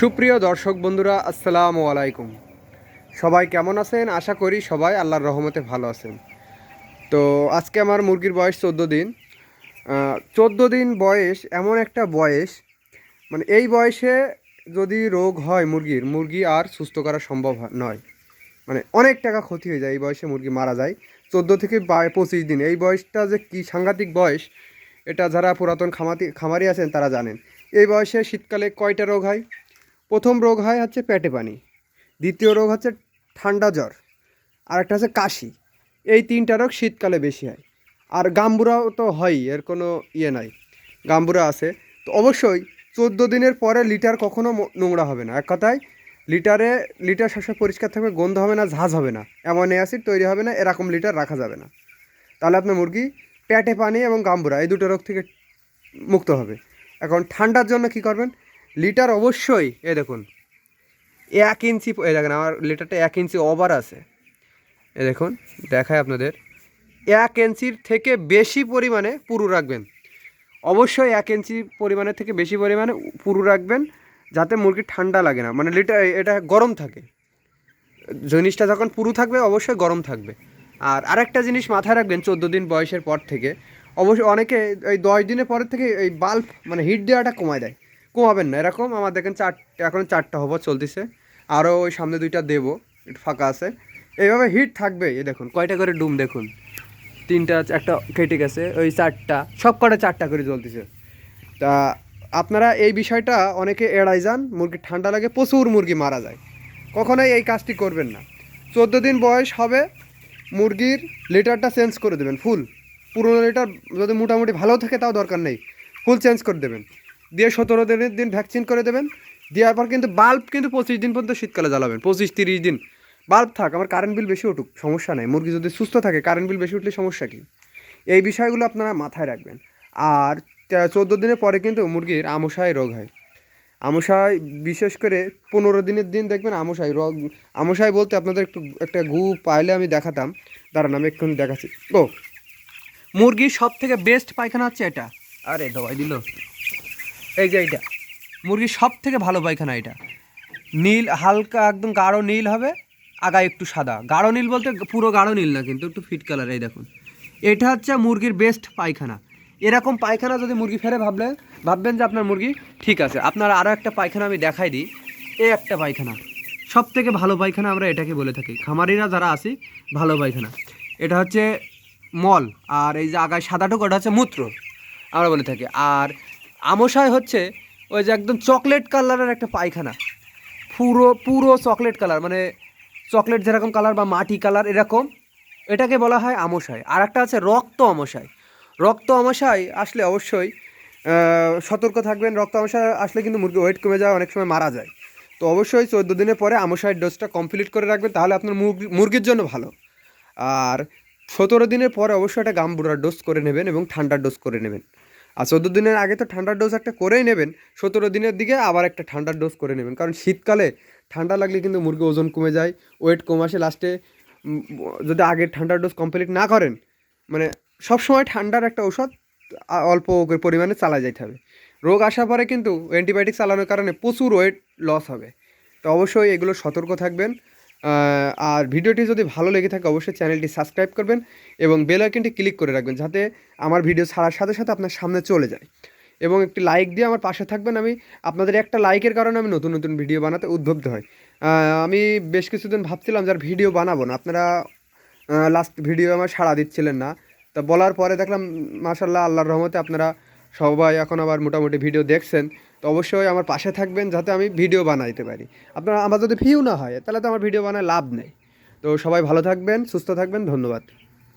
সুপ্রিয় দর্শক বন্ধুরা, আসসালামু আলাইকুম। সবাই কেমন আছেন? আশা করি সবাই আল্লাহর রহমতে ভালো আছেন। তো আজকে আমার মুরগির বয়স চোদ্দ দিন। চোদ্দ দিন বয়স এমন একটা বয়স মানে এই বয়সে যদি রোগ হয় মুরগির, মুরগি আর সুস্থ করা সম্ভব নয়। মানে অনেক টাকা ক্ষতি হয়ে যায় এই বয়সে মুরগি মারা যায়। চোদ্দ থেকে পঁচিশ দিন, এই বয়সটা যে কী সাংঘাতিক বয়স, এটা যারা পুরাতন খামাতি, খামারি আছেন তারা জানেন। এই বয়সে শীতকালে কয়টা রোগ হয়? প্রথম রোগ হয় হচ্ছে পেটে পানি, দ্বিতীয় রোগ হচ্ছে ঠান্ডা জ্বর আর একটা হচ্ছে কাশি। এই তিনটা রোগ শীতকালে বেশি হয়। আর গাম্বুরাও তো হয়ই এর কোনো ইয়ে নাই। গাম্বুরা আছে। তো অবশ্যই চোদ্দ দিনের পরে লিটার কখনো নোংরা হবে না। এক কথায় লিটারে, লিটার সবসময় পরিষ্কার থাকবে, গন্ধ হবে না, ঝাঁজ হবে না। এমন অ্যাসিড তৈরি হবে না, এরকম লিটার রাখা যাবে না। তাহলে আপনার মুরগি পেটে পানি এবং গাম্বুরা, এই দুটো রোগ থেকে মুক্ত হবে। এখন ঠান্ডার জন্য কি করবেন? লিটার অবশ্যই এ দেখুন। এক ইঞ্চি এ দেখেন, আমার লিটারটা এক ইঞ্চি ওভার আছে। এ দেখুন দেখায় আপনাদের। এক ইঞ্চির থেকে বেশি পরিমাণে পুরু রাখবেন। অবশ্যই এক ইঞ্চি পরিমাণের থেকে বেশি পরিমাণে পুরু রাখবেন, যাতে মুরগির ঠান্ডা লাগে না। মানে লিটার, এটা গরম থাকে। জিনিসটা যখন পুরু থাকবে, অবশ্যই গরম থাকবে। আর আরেকটা জিনিস মাথায় রাখবেন, চোদ্দ দিন বয়সের পর থেকে। অবশ্যই অনেকে এই দশ দিনের পরের থেকে এই বাল্ব মানে হিট দেওয়াটা কমায় দেয়। কমাবেন না। এরকম আমার দেখেন চার এখন চারটা হব চলতেছে। আরও ওই সামনে দুইটা দেবো, একটু ফাঁকা আছে। এইভাবে হিট থাকবে, এই দেখুন, কয়টা করে ডুম দেখুন। তিনটা, একটা কেটে গেছে, ওই চারটা, সব কটা চারটা করে চলতেছে তা আপনারা এই বিষয়টা অনেকে এড়াই যান, মুরগি ঠান্ডা লাগে, প্রচুর মুরগি মারা যায়। কখনোই এই কাজটি করবেন না। চোদ্দ দিন বয়স হবে, মুরগির লিটারটা চেঞ্জ করে দেবেন, ফুল। পুরোনো লিটার যদি মোটামুটি ভালো থাকে, তাও দরকার নেই। ফুল চেঞ্জ করে দেবেন। দিয়ে সতেরো দিনের দিন ভ্যাকসিন করে দেবেন। দেওয়ার পর কিন্তু বাল্ব কিন্তু পঁচিশ দিন পর্যন্ত শীতকালে জ্বালাবেন। পঁচিশ, তিরিশ দিন। বাল্ব থাক, আমার কারেন্ট বিল বেশি উঠুক, সমস্যা নেই। মুরগি যদি সুস্থ থাকে কারেন্ট বিল বেশি উঠলে সমস্যা কী? এই বিষয়গুলো আপনারা মাথায় রাখবেন। আর চোদ্দ দিনের পরে কিন্তু মুরগির আমশায় রোগ হয়। আমশায় বিশেষ করে পনেরো দিনের দিন দেখবেন আমশায় রোগ আমশায় বলতে আপনাদের একটু, একটা গু পাইলে আমি দেখাতাম। দাঁড়ান, আমি এক্ষুনি দেখাচ্ছি। ও মুরগির সব থেকে বেস্ট পায়খানা হচ্ছে এটা। আরে, দবাই দিল। এই যে এইটা। মুরগির সব থেকে ভালো পায়খানা এটা। নীল, হালকা, একদম গাঢ় নীল হবে আগায় একটু সাদা। গাঢ় নীল বলতে পুরো গাঢ় নীল না, কিন্তু একটু ফিট কালার এই দেখুন। এটা হচ্ছে মুরগির বেস্ট পায়খানা। এরকম পায়খানা যদি মুরগি ফেরে ভাবলেন ভাববেন যে আপনার মুরগি ঠিক আছে। আপনার আরও একটা পায়খানা আমি দেখাই দিই। এই একটা পায়খানা। সব থেকে ভালো পায়খানা আমরা এটাকে বলে থাকি। খামারিরা যারা আছি, ভালো পায়খানা। এটা হচ্ছে মল, আর এই যে আগায় সাদাটুকু ওটা হচ্ছে মূত্র, আমরা বলে থাকি। আর আমশায় হচ্ছে ওই যে একদম চকলেট কালারের একটা পায়খানা। পুরো পুরো চকলেট কালার মানে চকলেট যেরকম কালার বা মাটি কালার এরকম, এটাকে বলা হয় আমশায় আর একটা আছে রক্ত আমশায় রক্ত আমশায় আসলে অবশ্যই সতর্ক থাকবেন, রক্ত আমশায় আসলে কিন্তু মুরগি ওয়েট কমে যায়, অনেক সময় মারা যায়। তো অবশ্যই চোদ্দ দিনের পরে আমশায়ের ডোজটা কমপ্লিট করে রাখবেন, তাহলে আপনার মুরগি, মুরগির জন্য ভালো। আর সতেরো দিনের পরে অবশ্যই একটা গাম্বুরার ডোজ করে নেবেন এবং ঠান্ডার ডোজ করে নেবেন। আর চোদ্দ দিনের আগে তো ঠান্ডার ডোজ একটা করেই নেবেন, সতেরো দিনের দিকে আবার একটা ঠান্ডার ডোজ করে নেবেন। কারণ শীতকালে ঠান্ডা লাগলে কিন্তু মুরগি ওজন কমে যায় ওয়েট কম আসে লাস্টে যদি আগে ঠান্ডার ডোজ কমপ্লিট না করেন মানে সবসময় ঠান্ডার একটা ঔষধ, আ- অল্প পরিমাণে চালা যাইতে হবে। রোগ আসার পরে কিন্তু অ্যান্টিবায়োটিক চালানোর কারণে প্রচুর ওয়েট লস হবে। তো অবশ্যই এগুলো সতর্ক থাকবেন। আর ভিডিওটি যদি ভালো লেগে থাকে, অবশ্যই চ্যানেলটি সাবস্ক্রাইব করবেন এবং বেল আইকনটি ক্লিক করে রাখবেন, যাতে আমার ভিডিও ছাড়ার সাথে সাথে আপনার সামনে চলে যায়। এবং একটি লাইক দিয়ে আমার পাশে থাকবেন আমি। আপনাদের একটা লাইকের কারণে আমি নতুন নতুন ভিডিও বানাতে উদ্বুদ্ধ হই। আমি বেশ কিছুদিন ভাবছিলাম যে আর ভিডিও বানাবো না। আপনারা লাস্ট ভিডিও আমার সাড়া দিচ্ছিলেন না। তা বলার পরে দেখলাম মাশাল্লাহ আল্লাহর রহমতে আপনারা সবাই এখন আবার মোটামুটি ভিডিও দেখছেন। তো অবশ্যই আমার পাশে থাকবেন যাতে আমি ভিডিও বানাইতে পারি। আপনারা, আমার যদি ভিউ না হয়, তাহলে তো আমার ভিডিও বানায় লাভ নেই। তো সবাই ভালো থাকবেন, সুস্থ থাকবেন, ধন্যবাদ।